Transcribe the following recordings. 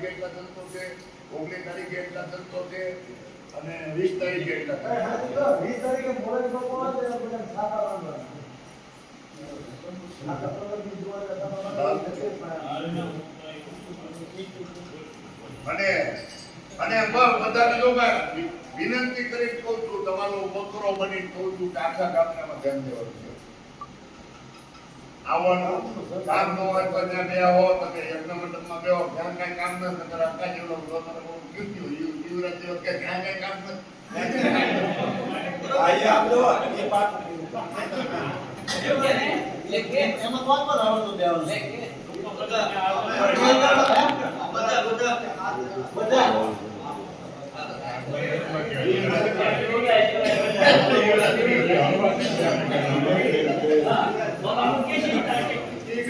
તારીખે એટલા ધંધો છે ઓગણીસ તારીખે એટલા ધંધો છે અને વીસ તારીખે એટલા વીસ તારીખે. અને અને બધાને જો વિનંતી કરી કહું છું તમારો બકરો બની કહું છું કે આખા ગામડામાં ધ્યાન દેવાનું આવવાનું કામ ન હોય તો ત્યાં બે હો તમે યજ્ઞ મંડપમાં બેહો. કાંઈ કામ ન થાય ત્યારે અક્કા જેવડો ઊભો તમે બહુ કીધું યુ- યુવરાજ કે ત્યાં કાંઈ કામ નથી. એમાં કોણ કોણ આવડતું દેવાનું? બધા. બધા. બધા. બધા.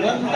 Hey!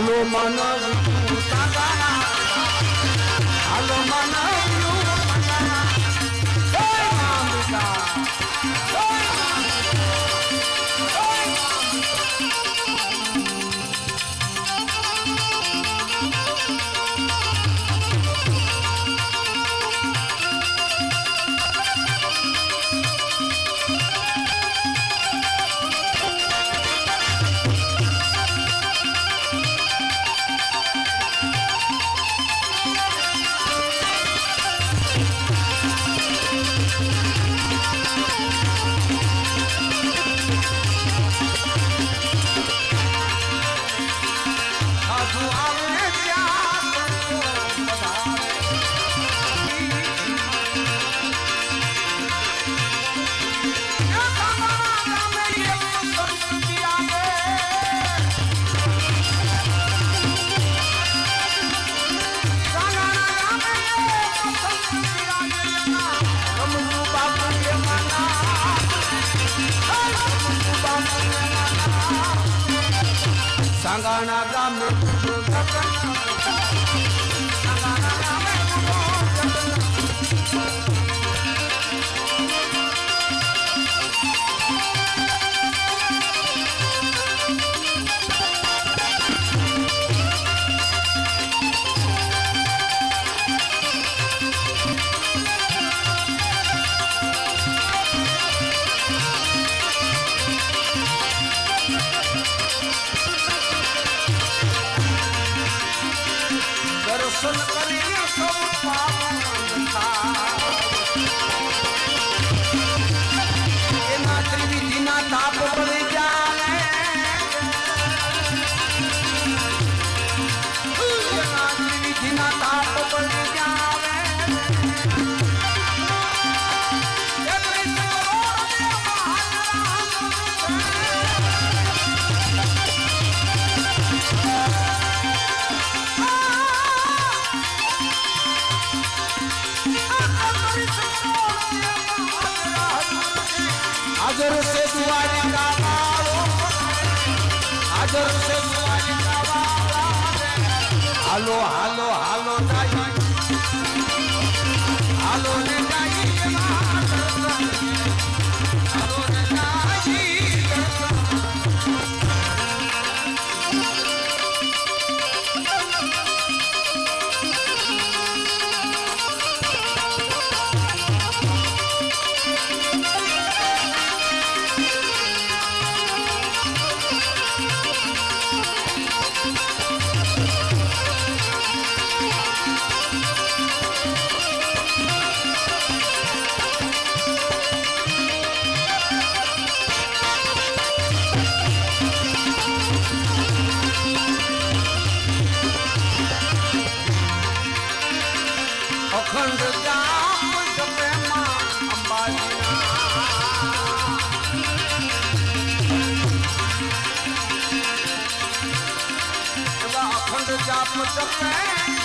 હાલો માનવ Sangana Ram, Sangana Ram, હાજર છે દ્વારિકા વાળો હાજર છે હાલો હાલો હાલો. up with.